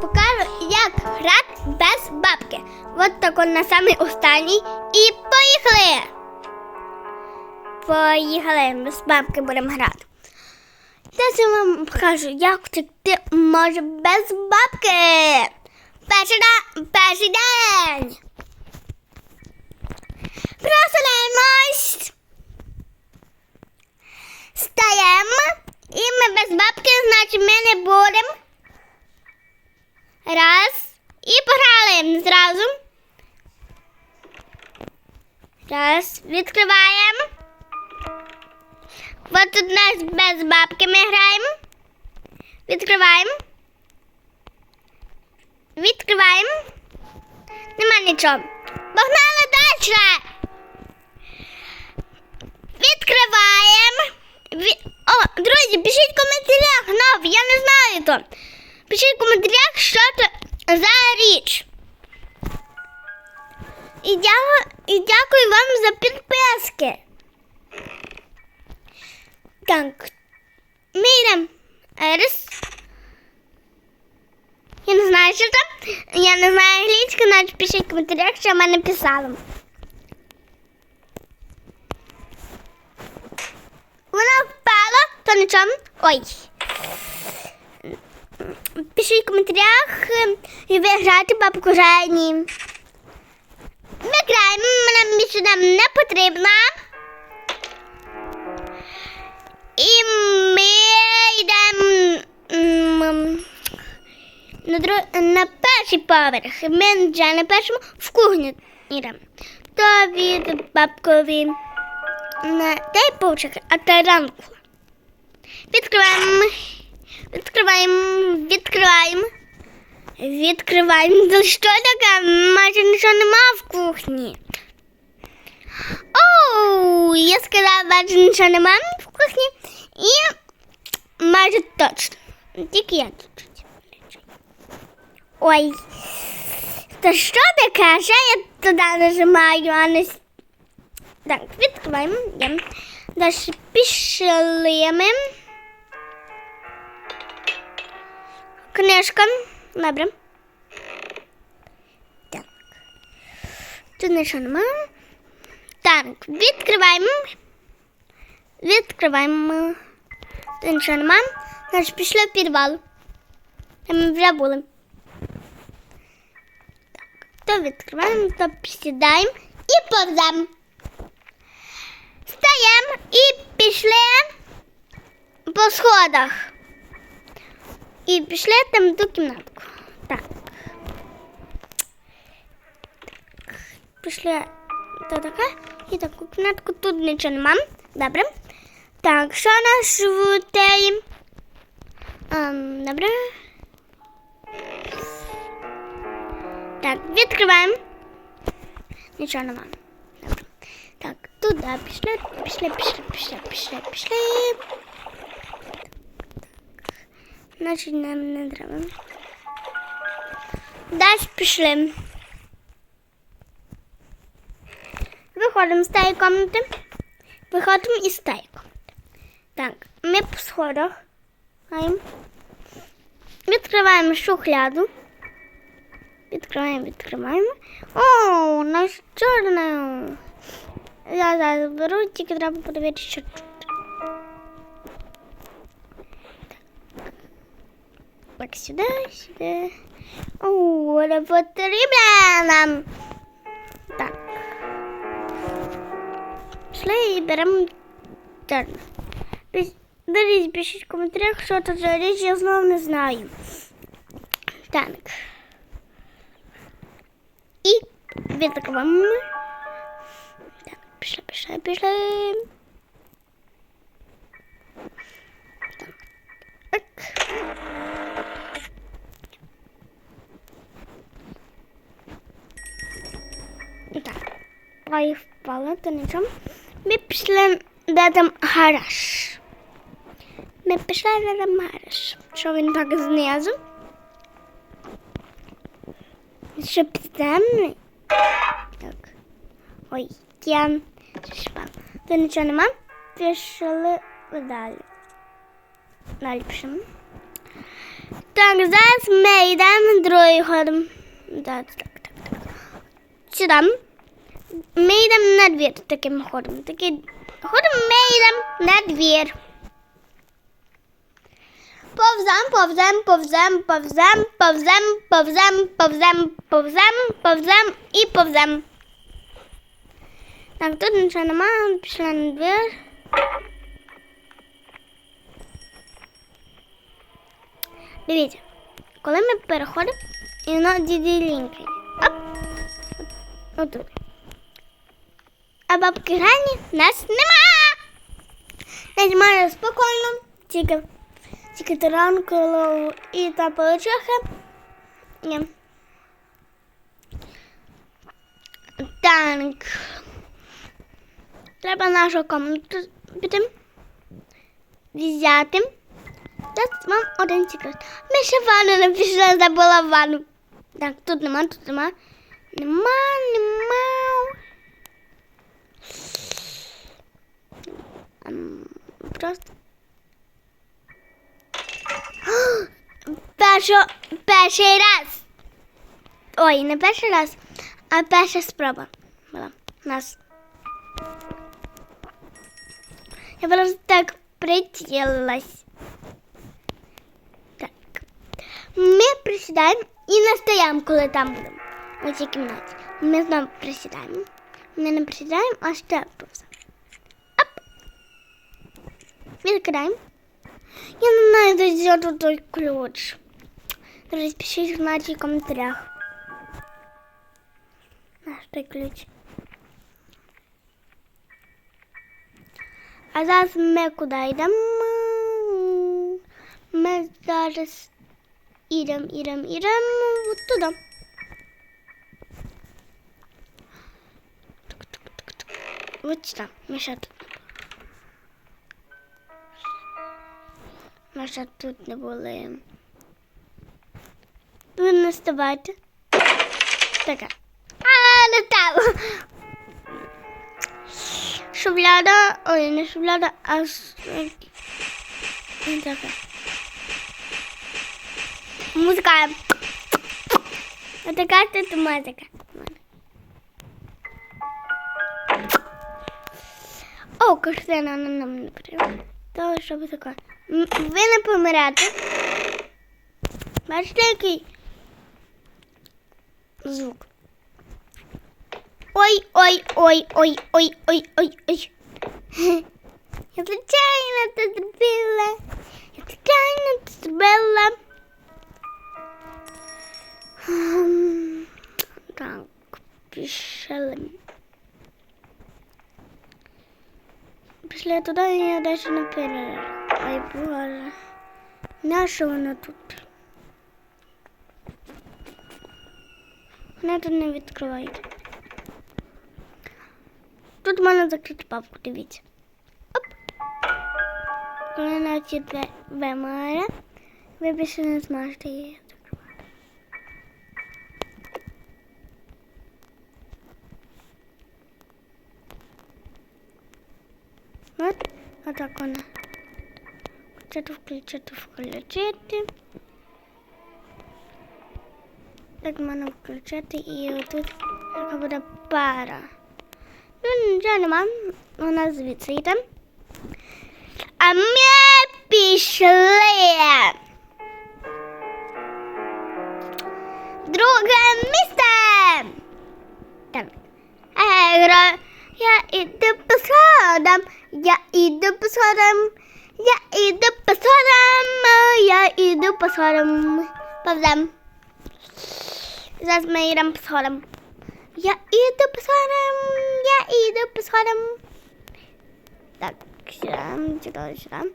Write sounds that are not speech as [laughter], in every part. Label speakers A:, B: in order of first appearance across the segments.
A: покажу, як грати без бабки. От тако на самий останній. І поїхали! Поїхали, без бабки будемо грати. Зараз я вам покажу, як втекти може без бабки. Перший, да- перший день. Просинаємось. Стаємо. І ми без бабки, значить ми не будемо. Раз. І пограли зразу. Раз. Відкриваємо. От тут нас без бабки ми граємо. Відкриваємо. Відкриваємо. Нема нічого. Погнали далі. Відкриваємо. Ві- О, друзі, пишіть в коментарях, ну, я не знаю то. Пишіть в коментарях, що це за річ. І дякую, і дякую вам за підписки. Так. Ми йдемо. Ерес. Я не знаю, що там. Я не знаю англійську, значить пишіть в коментарях, що в мене писали. Вона впала, то нічого. Ой. Пишіть в коментарях, е, ви граєте бабку Жені. Ми граємо, нам більше нам не потрібна. І ми йдемо на, дру... на перший поверх. Ми вже на першому в кухню йдемо. То від бабкові на дай повчик, а та ранку. Відкриваємо. Відкриваємо, відкриваємо. Відкриваємо. Що таке? Майже нічого нема в кухні. Оу, я сказала, майже нічого нема в кухні. І майже точно. Тільки я тут. Ой. Та що таке? Що я туди нажимаю, а не... Так, відкриваємо. Далі пішли ми. Книжка. Добре. Так. Тут нічого немає. Так, відкриваємо. Відкриваємо. Тут нічого немає. Значить, пішли в підвал. Там ми вже були. Так, то відкриваємо, то присідаємо і повземо. Стаємо і пішли по сходах. І пішли там ту кімнатку. Так. Пішли то таке. І таку кімнатку тут нічого нема. Добре. Так, що у нас в? Ем, добре. Так, відкриваємо. Нічого нема. Добре. Так, туди пішли, пішли, пішли, пішли, пішли, пішли. Значить, нам не треба. Далі пішли. Виходимо з тієї кімнати. Виходимо із тієї кімнати. Так, ми по сходах. Відкриваємо шухляду. Відкриваємо, відкриваємо. О, наш чорне. Я зараз беру, тільки треба подивитися, що Так, сюди, сюди. О, не потрібно нам. Так. Пішли і беремо терн. Дивіться, пишіть в коментарях, що це за річ, я знову не знаю. Так. І відкриваємо. Так, пішли, пішли, пішли. Так. Так. Так. zayıfladı döneceğim. Mepişler dedim haraş. Mepişler dedim haraş. Şöyle tak hızını yazın. Şöpisten mi? Yok. Oy, yan. Şişman. Döneceğim hemen. Yaşalı medalya. Nalipşim. Tak zaraz meydan drojchodem. Tak, tak, tak. Czytam. Ми йдемо на двір таким ходом. Такий ходом ми йдемо на двір. Повзем, повзем, повзем, повзем, повзем, повзем, повзем, повзем, повзем і повзем. Так, тут нічого немає, пішла на двір. Дивіться, коли ми переходимо, і воно діділінькає. Оп! Отут. А бабки Грані нас нема. Нас може спокійно, тільки, тільки таранкулу і та паучиха. Ні. Так. Треба нашу комнату піти. Взяти. Зараз вам один секрет. Ми ще ванну не пішли, забула ванну. Так, тут нема, тут нема. Нема, нема. Ем, Просто. [gasps] Першо, перший раз. Ой, не перший раз, а перша спроба була у нас. Я просто так притілилась. Так. Ми присідаємо і настаємо, коли там будемо. У цій кімнаті. Ми знову присідаємо. Ми не присідаємо, а ще просто. Відкидаємо. Я не знаю, де взяти той ключ. Друзі, пишіть в наших коментарях. Наш той ключ. А зараз ми куди йдемо? Ми зараз ідемо, ідемо, ідемо от туди. Вот сюда. Ми Ми ще тут не були. Не ставайте. Таке. А, не там. Шубляда, ой, не шубляда, а таке. Музика. Ось така тут музика. О, картина на нам не потрібна. То що таке? Ви не помирати. Бачите, який звук. Ой-ой-ой-ой-ой-ой-ой-ой. [laughs] Я звичайно це зробила. Я звичайно це зробила. Ем, так, пішли. Пішли туди, я далі не перерву. Ай боже. Наша вона тут? Вона тут не відкривається. Тут в мене закрити папку, дивіться. Оп! Вона навіть вимає. Ви більше не зможете її. Вот, вот так вона. Включити, включити, включити. Так можна включити і отут така буде пара. Ну, нічого нема. Вона звідси йде. А ми пішли. Друге місце. Так. Я іду по сходам. Я іду по сходам. Я іду по сходам. Я іду по сходам. Повзем. Зараз ми йдемо по сходам. Я іду по сходам, я іду по сходам. Так, сюди, сюди, сюди.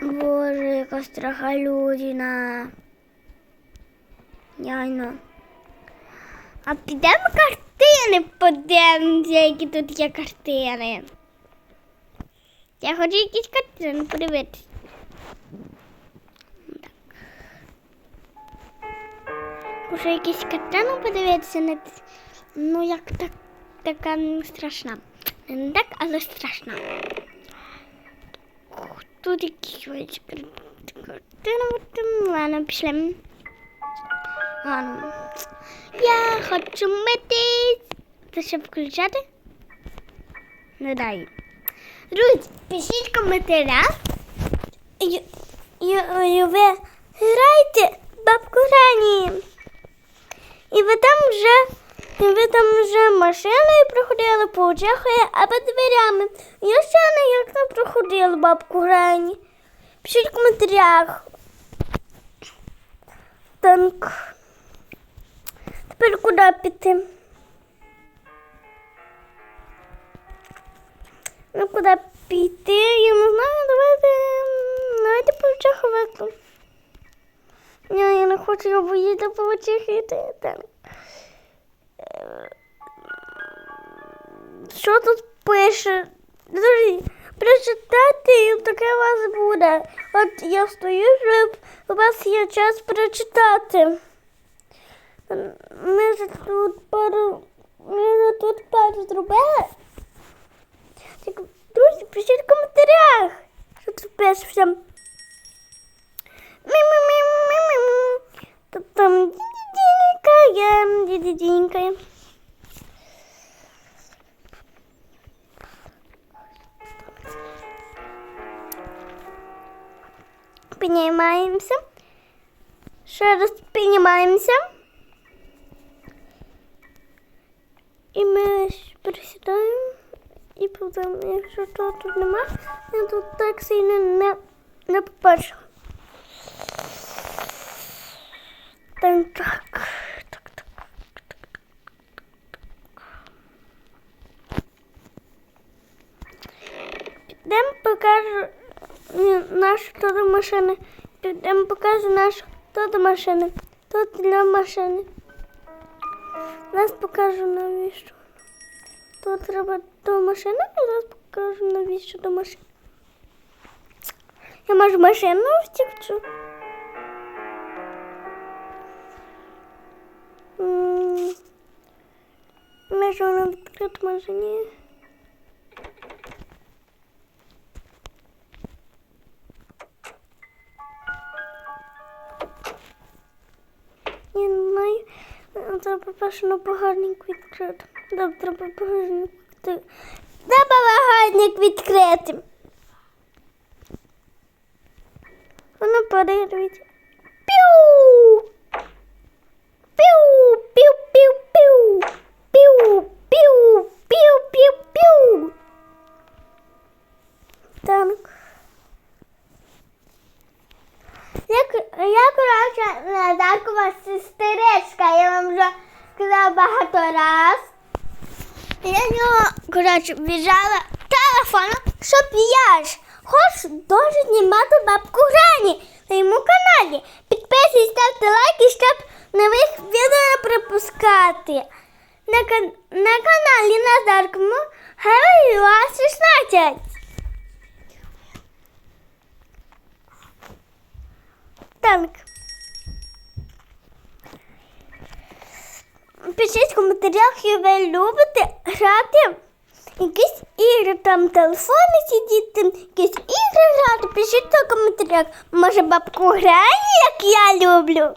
A: Боже, яка страха людина. Яйно. А підемо картини подивимося, які тут є картини. Я хочу якісь картини подивитися. Уже якісь картину подивитися на ну як так така не страшна. Не так, але страшна. Тут якісь ось кар- картини. от Ладно, пішли. Я хочу митись. Це ще включати? Не дай. Друзі, пишіть в коментарях. І, і, ви грайте бабку Грані. І ви там вже, і ви там вже машиною проходили по очах або дверями. Я ще не як проходила бабку Грані. Пишіть в коментарях. Так. Тепер куди піти? Ну, куди піти? Я не знаю, давайте. Давайте по очах. Ні, я не хочу я боїться по йти. Так. Е, Що тут пише? Друзі, прочитати і таке у вас буде. От я стою, щоб у вас є час прочитати. Ми ж тут пару. Ми ж тут пару зробили. Так, Друзі, пишіть в коментарях. Що тут пише всім. Мі-мі-мі-мі-мі. Тут там дідідінькає, дідідінькає. Піднімаємося. Ще раз піднімаємося. Потім, якщо того тут нема, я тут так сильно не, не побачу. Так, так, так, так. так. Підемо покажу нашу тут машини. Підемо покажу нашу тут машини. Тут для машини. Зараз покажу навіщо. Тут треба до машини, зараз покажу навіщо до машини. Я можу машину втікчу. Може вона відкрита, може не знаю. Е, Треба перше на відкрити. Добре, треба багажник відкрити. Треба багажник відкрити. Воно перервіть. Піу! Піу! Піу, піу, піу! Піу, піу, піу, піу, піу! Так. Я, я коротше, Назаркова сестричка, я вам вже сказала багато раз. Я з нього, коротше, біжала телефоном, щоб я ж хочу дуже знімати бабку Грані на йому каналі. Підписуйтесь, ставте лайки, щоб нових відео не пропускати. На, кан- на каналі Назаркому Героїва 16. Так. Пишіть в коментарях, як ви любите грати якісь ігри, там телефони сидіти, якісь ігри грати. Пишіть в коментарях. Може бабку грає, як я люблю.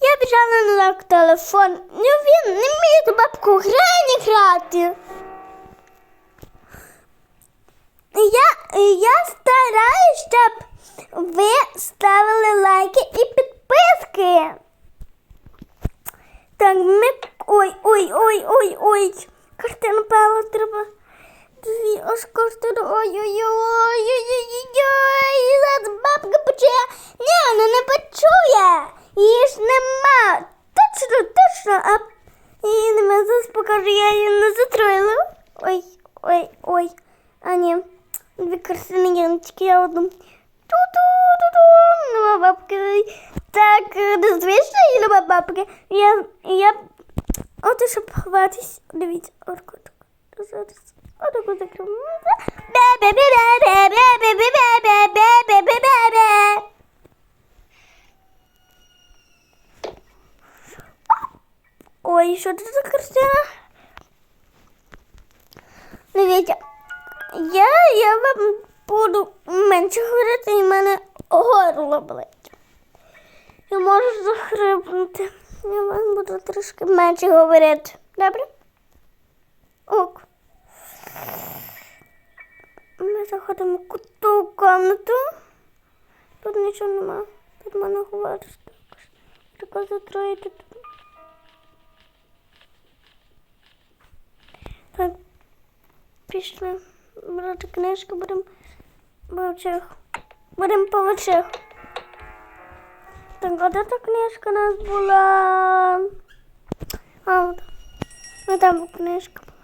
A: Я біжала на телефон. Ну він не ту бабку грані грати. Я, я стараюсь, щоб ви ставили лайки і підписки. Так, ми. Ой, ой, ой, ой, ой. Картину пала треба. Дві аж картину. Ой, ой, ой, ой, ой, ой, ой. Зараз бабка почує. Ні, вона не почує. Її ж нема. Точно, точно. А її нема. Зараз покажу, я її не затроїла. Ой, ой, ой. А ні. Дві картини є, я одну. Ту-ту-ту-ту. Нема бабки. Так, незвично і нема бабки. Я, я, От і щоб ховатись, дивіться, отку зараз. Отаку закрив. Ой, що це за? Дивіться, я, я вам буду менше говорити, і в мене горло болить. Я можу захрипнути. Я вам буду трошки менше говорити. Добре? Ок. Ми заходимо в ту комнату. Тут нічого нема. Тут можна говорити. Тільки затроїти. Так, пішли брати книжку, будемо по вечерах. Будемо по вечерах. Так, а де та книжка у нас була? А, от. Ну там книжка була.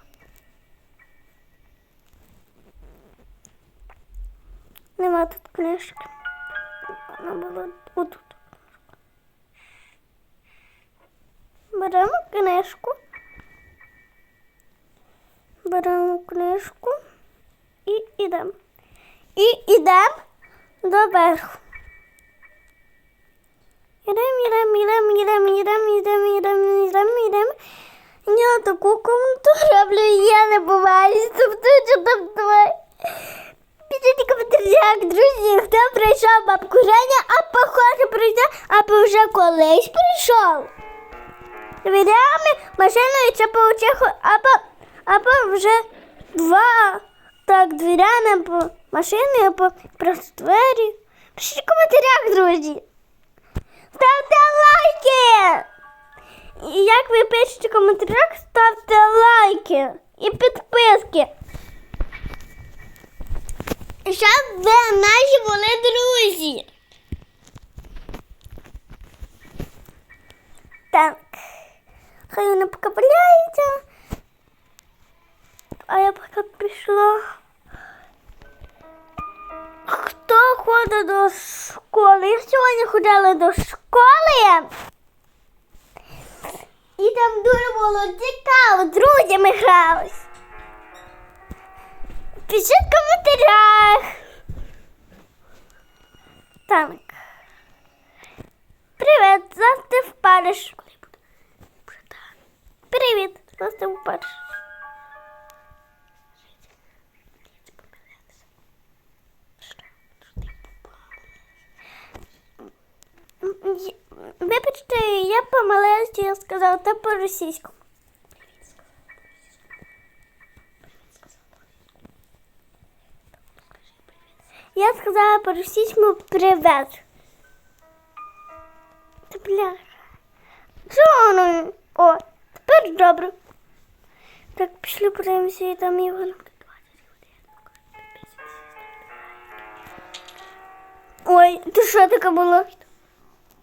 A: Нема тут книжки. Вона була отут. Беремо книжку. Беремо книжку і йдемо. І йдемо до верху. Йдемо, йдемо, йдемо, йдемо, йдемо, йдемо, йдемо, йдемо, йдемо. Я таку комнату роблю, я не буваю. Тобто, що там твоє. Пишіть коментарях, друзі, хто прийшов бабку Женя, а похоже прийшов, або вже колись прийшов. Дверями, машиною це получиху, або, або вже два. Так, дверями, або машиною, або просто двері. Пишіть в коментарях, друзі. Ставте лайки! І як ви пишете в коментарях, ставте лайки і підписки. Щоб ви наші були друзі. Так. Хай вона поки валяється. А я поки пішла. Хто ходить до школи? Я сьогодні ходила до школи. І там дуже було цікаво, друзями грались. Пишіть в коментарях. Так. Привіт, зараз ти впадеш. Привіт, зараз ти впадеш. Я помилилася, я сказала та по-російську. Я сказала по-російському привет. Та воно? О, тепер добре. Так, пішли подивимося і там його. Ой, ти що таке було?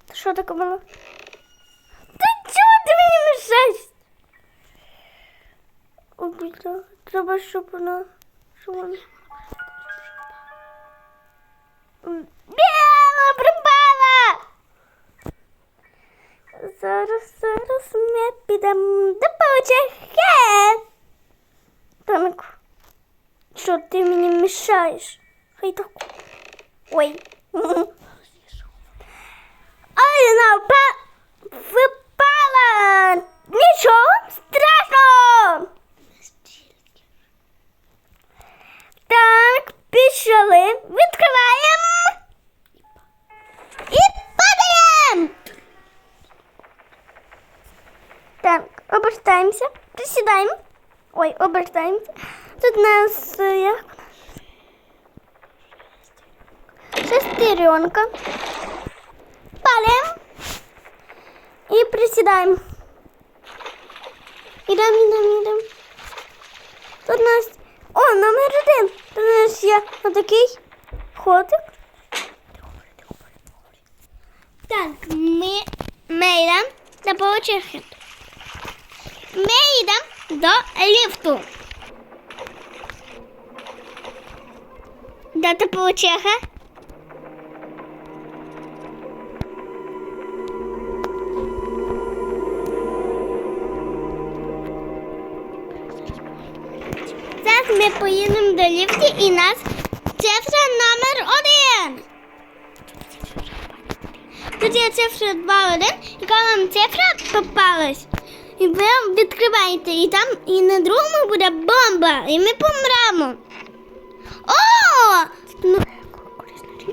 A: Ти що таке було? Та чого ти мені мішаєш? О, бля, треба, щоб воно... Щоб воно... Біла пропала! Зараз, зараз ми підемо до паучихи. Танку, що ти мені мішаєш? Хай так. Ой. Ой, вона впа... випала. Нічого страшного. Так, пішли. Відкриваємо. І падаємо. Так, обертаємося. Присідаємо. Ой, обертаємося. Тут нас е, як? Шестеренка. Падаємо. І присідаємо. Ідемо, ідемо, ідемо. Тут нас. О, номер один. Тут у нас є отакий ходик. Так, ми, ми йдемо на паучихи. Ми йдемо до ліфту. Де ти поїдемо і нас цифра номер один. Тут є цифра 2, 1, яка вам цифра попалась. І ви відкриваєте, і там і на другому буде бомба, і ми помремо. О! Ну,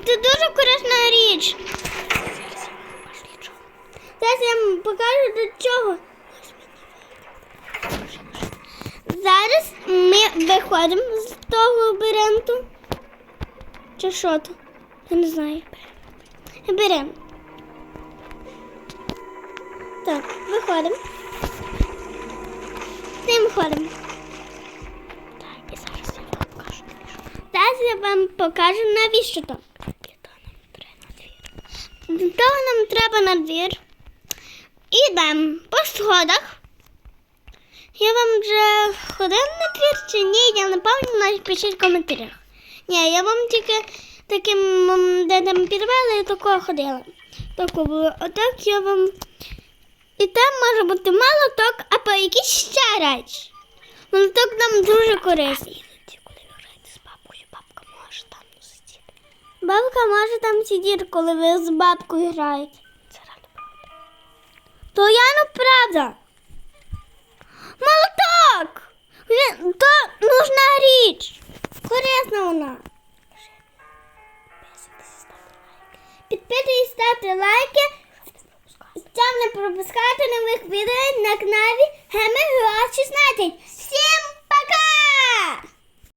A: це дуже корисна річ. Зараз я вам покажу до чого. Зараз ми виходимо того лабіринту. Чи що то? Я не знаю. Беремо. Так, виходимо. Тим виходимо. Так, і зараз я вам покажу. Зараз я вам покажу, навіщо то. Для того нам треба на двір. Ідемо по сходах. Я вам вже ходив на двір чи ні, я не пам'ятаю, навіть в коментарях. Ні, я вам тільки таким, де там підвели, такого ходила. Тако було. Отак я вам. І там може бути молоток, або якісь ще речі. Молоток нам дуже корисний.
B: Бабка може там сидіти.
A: Бабка може там сидіти, коли ви з бабкою граєте.
B: Це реально правда.
A: То я ну правда. Молоток! То нужна річ. Корисна вона. Підписуйтесь, ставте. Лайки. Щоб не пропускати нових відео на каналі Геми 16. Всім